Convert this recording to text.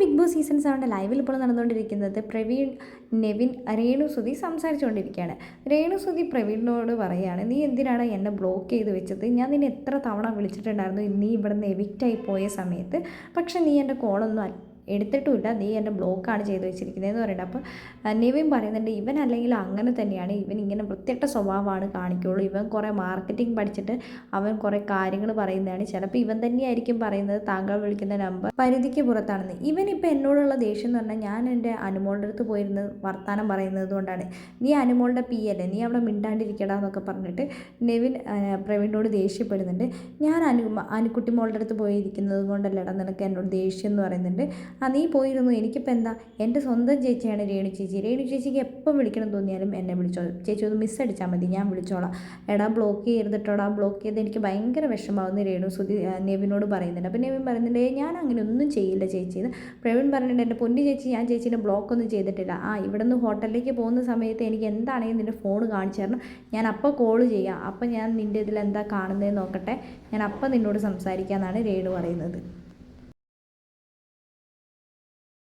Big boss season സെവന്റെ ലൈവിൽ ഇപ്പോൾ നടന്നുകൊണ്ടിരിക്കുന്നത്. പ്രവീൺ നെവിൻ രേണു സുധി സംസാരിച്ചുകൊണ്ടിരിക്കുകയാണ്. രേണു സുധി പ്രവീണിനോട് പറയുകയാണ് നീ എന്തിനാണ് എന്നെ ബ്ലോക്ക് ചെയ്ത് വെച്ചത്? ഞാൻ നിന്നെ എത്ര തവണ വിളിച്ചിട്ടുണ്ടായിരുന്നു. നീ ഇവിടെ നിന്ന് എവിക്റ്റായി പോയ സമയത്ത്. പക്ഷേ നീ എന്റെ കോളൊന്നും എടുത്തിട്ടുമില്ല. നീ എന്റെ ബ്ലോക്കാണ് ചെയ്തു വെച്ചിരിക്കുന്നതെന്ന് പറയുന്നത് അപ്പോൾ നിവിൻ പറയുന്നുണ്ട് ഇവൻ അല്ലെങ്കിൽ അങ്ങനെ തന്നെയാണ്. ഇവൻ ഇങ്ങനെ വൃത്തിയട്ട സ്വഭാവമാണ് കാണിക്കുള്ളൂ. ഇവൻ കുറേ മാർക്കറ്റിംഗ് പഠിച്ചിട്ട് അവൻ കുറേ കാര്യങ്ങൾ പറയുന്നതാണ്. ചിലപ്പോൾ ഇവൻ തന്നെയായിരിക്കും പറയുന്നത്. താങ്കൾ വിളിക്കുന്ന നമ്പർ പരിധിക്ക് പുറത്താണെന്ന്. ഇവൻ ഇപ്പോൾ എന്നോടുള്ള ദേഷ്യം എന്ന് പറഞ്ഞാൽ ഞാൻ എന്റെ അനുമോളുടെ അടുത്ത് പോയിരുന്ന് വർത്തമാനം പറയുന്നത് കൊണ്ടാണ്. നീ അനുമോളുടെ പി അല്ലേ? നീ അവിടെ മിണ്ടാണ്ടിരിക്കടാ എന്നൊക്കെ പറഞ്ഞിട്ട് നെവിൻ പ്രവീണിനോട് ദേഷ്യപ്പെടുന്നുണ്ട്. ഞാൻ അനു അനുക്കുട്ടി മോളുടെ അടുത്ത് പോയിരിക്കുന്നത് കൊണ്ടല്ലടാ നിനക്ക് എന്നോട് ദേഷ്യം എന്ന് പറയുന്നുണ്ട്. ആ നീ പോയിരുന്നു. എനിക്കിപ്പോൾ എന്താ? എന്റെ സ്വന്തം ചേച്ചിയാണ് രേണു ചേച്ചി. രേണു ചേച്ചിക്ക് എപ്പം വിളിക്കണം തോന്നിയാലും എന്നെ വിളിച്ചോ. ചേച്ചി ഒന്ന് മിസ് അടിച്ചാൽ മതി. ഞാൻ വിളിച്ചോളാം. എടാ ബ്ലോക്ക് ചെയ്തിട്ടോടാ. ബ്ലോക്ക് ചെയ്ത് എനിക്ക് ഭയങ്കര വിഷമാവുന്ന രേണു. സുധി നെവിനോട് പറയുന്നുണ്ട്. അപ്പോൾ നെവിൻ പറയുന്നുണ്ട് "ഏയ് ഞാൻ അങ്ങനെ ഒന്നും ചെയ്യില്ല ചേച്ചി എന്ന്. പ്രവീൺ പറയുന്നുണ്ട് എന്റെ പൊന്നു ചേച്ചി ഞാൻ ചേച്ചീനെ ബ്ലോക്ക് ഒന്നും ചെയ്തിട്ടില്ല. ആ ഇവിടെ നിന്ന് ഹോട്ടലിലേക്ക് പോകുന്ന സമയത്ത് എനിക്ക് എന്താണെങ്കിലും നിന്റെ ഫോൺ കാണിച്ചു തരണം. ഞാൻ അപ്പോൾ കോൾ ചെയ്യാം. അപ്പോൾ ഞാൻ നിന്റെ ഇതിൽ എന്താ കാണുന്നതെന്ന് നോക്കട്ടെ. ഞാൻ അപ്പം നിന്നോട് സംസാരിക്കാമെന്നാണ് രേണു പറയുന്നത്.